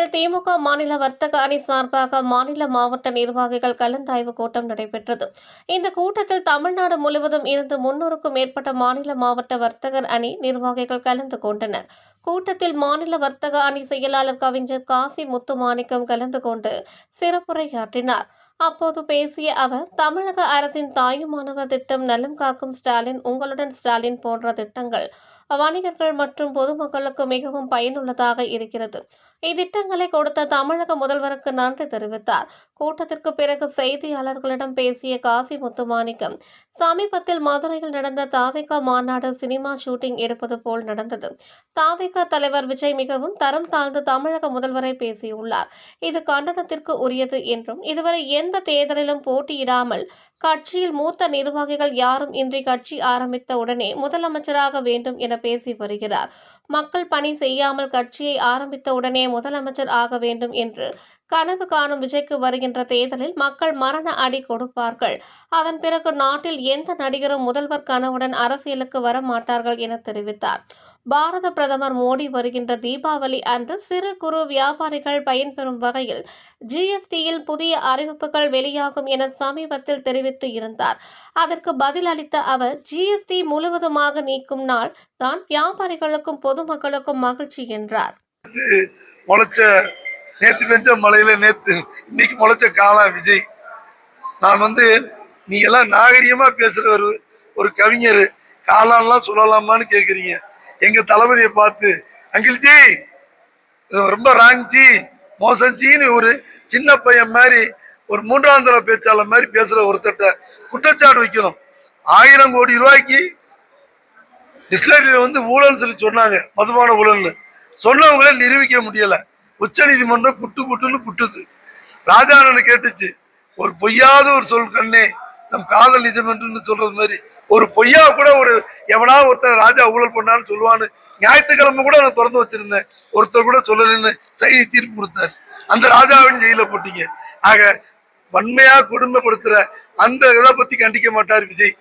சென்னையில் திமுக மாநில வர்த்தக அணி சார்பாக மாநில மாவட்ட நிர்வாகிகள் கலந்தாய்வு கூட்டம் நடைபெற்றது. இந்த கூட்டத்தில் தமிழ்நாடு முழுவதும் இருந்து முன்னூறுக்கும் மேற்பட்ட மாநில மாவட்ட வர்த்தகர் அணி நிர்வாகிகள் கலந்து கொண்டனர். கூட்டத்தில் மாநில வர்த்தக அணி செயலாளர் கவிஞர் காசி முத்துமாணிக்கம் கலந்து கொண்டு சிறப்புரையாற்றினார். அப்போது பேசிய அவர் தமிழக அரசின் தாயுமானவர் திட்டம் நலம் காக்கும் ஸ்டாலின் உங்களுடன் ஸ்டாலின் போன்ற திட்டங்கள் வணிகர்கள் மற்றும் பொதுமக்களுக்கு மிகவும் பயனுள்ளதாக இருக்கிறது. இத்திட்டங்களை கொடுத்த தமிழக முதல்வருக்கு நன்றி தெரிவித்தார். கூட்டத்திற்கு பிறகு செய்தியாளர்களிடம் பேசிய காசி முத்துமாணிக்கம் சமீபத்தில் மதுரையில் நடந்த தாவிகா மாநாடு சினிமா ஷூட்டிங் எடுப்பது போல் நடந்தது. தாவிகா தலைவர் விஜய் மிகவும் தரம் தாழ்ந்து தமிழக முதல்வரை பேசியுள்ளார். இது கண்டனத்திற்கு உரியது என்றும் இதுவரை எந்த தேர்தலிலும் போட்டியிடாமல் கட்சியில் மூத்த நிர்வாகிகள் யாரும் இன்றி கட்சி ஆரம்பித்த உடனே முதலமைச்சராக வேண்டும் என பேசி வருகிறார். மக்கள் பணி செய்யாமல் கட்சியை ஆரம்பித்த உடனே முதலமைச்சர் ஆக வேண்டும் என்று கனவு காணும் விஜய்க்கு வருகின்ற தேர்தலில் மக்கள் மரண அடி கொடுப்பார்கள். அதன் பிறகு நாட்டில் எந்த நடிகரும் முதல்வர் கனவுடன் அரசியலுக்கு வர மாட்டார்கள் என தெரிவித்தார். பாரத பிரதமர் மோடி வருகின்ற தீபாவளி அன்று சிறு குறு வியாபாரிகள் பயன்பெறும் வகையில் ஜிஎஸ்டியில் புதிய அறிவிப்புகள் வெளியாகும் என சமீபத்தில் தெரிவித்து இருந்தார். அதற்கு பதில் அளித்த அவர் ஜிஎஸ்டி முழுவதுமாக நீக்கும் நாள் தான் வியாபாரிகளுக்கும் பொதுமக்களுக்கும் மகிழ்ச்சி என்றார். முளைச்ச நேற்று பெஞ்ச மழையில நேற்று இன்னைக்கு முளைச்ச காலா விஜய். நான் வந்து நீ எல்லாம் நாகரிகமா பேசுற ஒரு ஒரு கவிஞர். காலான்லாம் சொல்லலாமான்னு கேட்குறீங்க எங்க தளபதியை பார்த்து அங்கிள்ஜி ரொம்ப ராங்ஜி மோசஞ்சின்னு ஒரு சின்ன பையன் மாதிரி ஒரு மூன்றாம் தர பேச்சாளர் மாதிரி பேசுற ஒருத்தட்ட குற்றச்சாட்டு வைக்கணும். ஆயிரம் கோடி ரூபாய்க்கு டிஸ்லரியில் வந்து ஊழல் சொல்லி சொன்னாங்க மதுபான ஊழல்னு. சொன்னவங்கள நிரூபிக்க முடியலை. உச்ச நீதிமன்றம் குட்டு குட்டுன்னு குட்டுது. ராஜானனை கேட்டுச்சு ஒரு பொய்யாத ஒரு சொல் கண்ணே நம் காதல் நிஜம் என்று சொல்றது மாதிரி. ஒரு பொய்யா கூட ஒரு எவனா ஒருத்தன் ராஜா ஊழல் பண்ணான்னு சொல்லுவான்னு ஞாயிற்றுக்கிழமை கூட நான் திறந்து வச்சிருந்தேன். ஒருத்தர் கூட சொல்லலன்னு செய்தி தீர்ப்பு கொடுத்தாரு. அந்த ராஜாவின் ஜெயில போட்டீங்க. ஆக வன்மையா கொடுமைப்படுத்துற அந்த இதை பத்தி கண்டிக்க மாட்டார் விஜய்.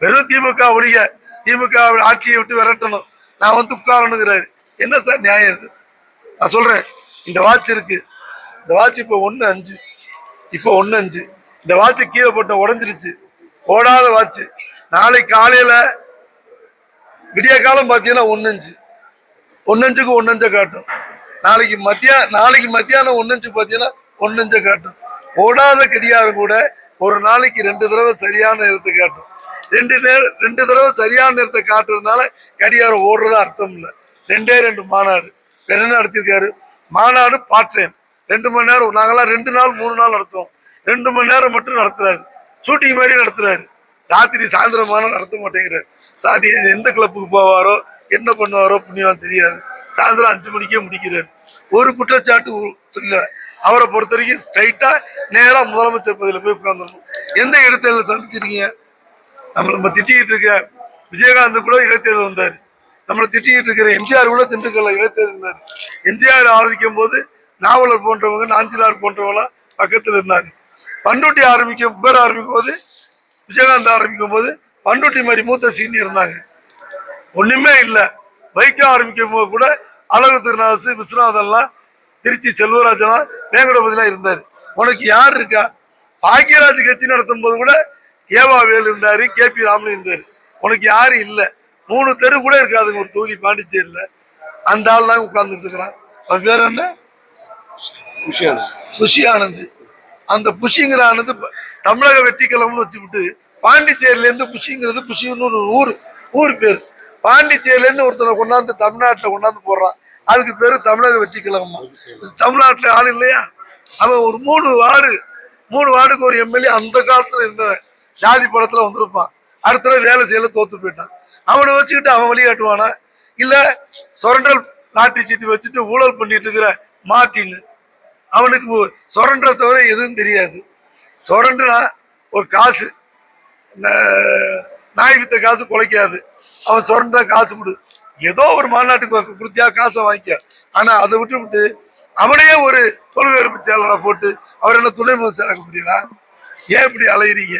வெறும் திமுக ஒழிய திமுக ஆட்சியை விட்டு விரட்டணும். நான் வந்து உட்காரணுங்கிறாரு. என்ன சார் நியாயம் இது? நான் சொல்றேன். இந்த வாட்ச் இருக்கு. இந்த வாட்ச் இப்போ ஒன்று அஞ்சு. இப்போ ஒன்று அஞ்சு. இந்த வாட்ச் கீழே போட்ட உடஞ்சிருச்சு. ஓடாத வாட்ச். நாளைக்கு காலையில விடிய காலம் பார்த்தீங்கன்னா ஒன்று அஞ்சு. ஒன்னஞ்சுக்கு ஒன்னஞ்சை காட்டும். நாளைக்கு மத்தியா நாளைக்கு மத்தியானம் ஒன்னஞ்சு பார்த்தீங்கன்னா ஒன்னஞ்சை காட்டும். ஓடாத கடியாரம் கூட ஒரு நாளைக்கு ரெண்டு தடவை சரியான நேரத்தை காட்டும். ரெண்டு நேரம் ரெண்டு தடவை சரியான நேரத்தை காட்டுறதுனால கடியாரம் ஓடுறதா அர்த்தம் இல்லை. ரெண்டே ரெண்டு மாநாடு. வேற நடத்திருக்காரு? மாநாடு பார்த்தேன். ரெண்டு மணி நேரம் நாங்கெல்லாம் ரெண்டு நாள் மூணு நாள் நடத்துவோம். ரெண்டு மணி நேரம் மட்டும் நடத்துறாரு. ஷூட்டிங் மாதிரி நடத்துறாரு. ராத்திரி சாயந்தரமான நடத்த மாட்டேங்கிறார். சாதி எந்த கிளப்புக்கு போவாரோ என்ன பண்ணுவாரோ புண்ணியம் தெரியாது. சாயந்தரம் அஞ்சு மணிக்கே முடிக்கிறார். ஒரு குற்றச்சாட்டு இல்லை. அவரை பொறுத்த வரைக்கும் ஸ்ட்ரைட்டா நேரா முதலமைச்சர் பதவியில் போய் உட்காந்துடணும் எந்த இடைத்தேர்தல் சந்திச்சிருக்கீங்க? நம்ம நம்ம திட்டிக்கிட்டு இருக்க விஜயகாந்த் கூட இடைத்தேர்தல் வந்தார். நம்மளை திட்டிக்கிட்டு இருக்கிற எம்ஜிஆர் கூட திண்டுக்கல்ல இடைத்தேர்தல் இருந்தார் எம்ஜிஆர் ஆரம்பிக்கும் போது நாவலர் போன்றவங்க நாஞ்சிலார் போன்றவங்களாம் பக்கத்தில் இருந்தாங்க. பண்ருட்டி ஆரம்பிக்கும் பேர் ஆரம்பிக்கும் போது விஜயகாந்த் ஆரம்பிக்கும் போது பண்ருட்டி மாதிரி மூத்த சீனி இருந்தாங்க. ஒன்றுமே இல்லை. வைக்க ஆரம்பிக்கும் போது கூட அழகு திருநாசு விஸ்வநாதன்லாம் திருச்சி செல்வராஜன்லாம் வேங்கடபதிலாம் இருந்தார். உனக்கு யார் இருக்கா? பாக்கியராஜ் கட்சி நடத்தும் போது கூட ஏவா வேலு இருந்தார் கே பி ராமன் இருந்தார். உனக்கு யாரும் இல்லை? மூணு தெரு கூட இருக்காதுங்க ஒரு தொகுதி பாண்டிச்சேரியில். அந்த ஆள்லாம் உட்கார்ந்துட்டு இருக்கிறான். அவன் பேர் என்ன? புஷி ஆனந்த் அந்த புஷிங்கிற ஆனது தமிழக வெற்றிக்கலம்னு வச்சுக்கிட்டு பாண்டிச்சேரியில இருந்து புஷிங்கிறது புஷின்னு ஒரு ஊர் ஊர் பேர். பாண்டிச்சேரியில இருந்து ஒருத்தனை கொண்டாந்து தமிழ்நாட்டுல கொண்டாந்து போடுறான். அதுக்கு பேரு தமிழக வெற்றிக்கலகமா தமிழ்நாட்டுல ஆள் இல்லையா? அவன் ஒரு மூணு வார்டு மூணு வார்டுக்கு ஒரு எம்எல்ஏ அந்த காலத்துல இருந்தவன். ஜாதி படத்துல வந்திருப்பான். அடுத்த வேலை செய்யல தோத்து போயிட்டான். அவனை வச்சுக்கிட்டு அவன் வழிகாட்டுவானா? இல்ல சுரண்டல் லாட்டரி சீட்டு வச்சுட்டு ஊழல் பண்ணிட்டு இருக்கிற மார்ட்டின். அவனுக்கு சொரண்ட தவிர எதுவும் தெரியாது. சுரண்டுனா ஒரு காசு. நாய் வித்த காசு குலைக்காது. அவன் சுரண்ட காசு கொடு. ஏதோ ஒரு மாநாட்டுக்கு குடுத்தியா கொடுத்தியா காசை வாங்கிக்க. ஆனா அதை விட்டு விட்டு அவனையே ஒரு தொழில்வேற்பு செயலரை போட்டு அவர் என்ன துணை முதல் சேர்க்க முடியல ஏன் இப்படி அலையிறீங்க?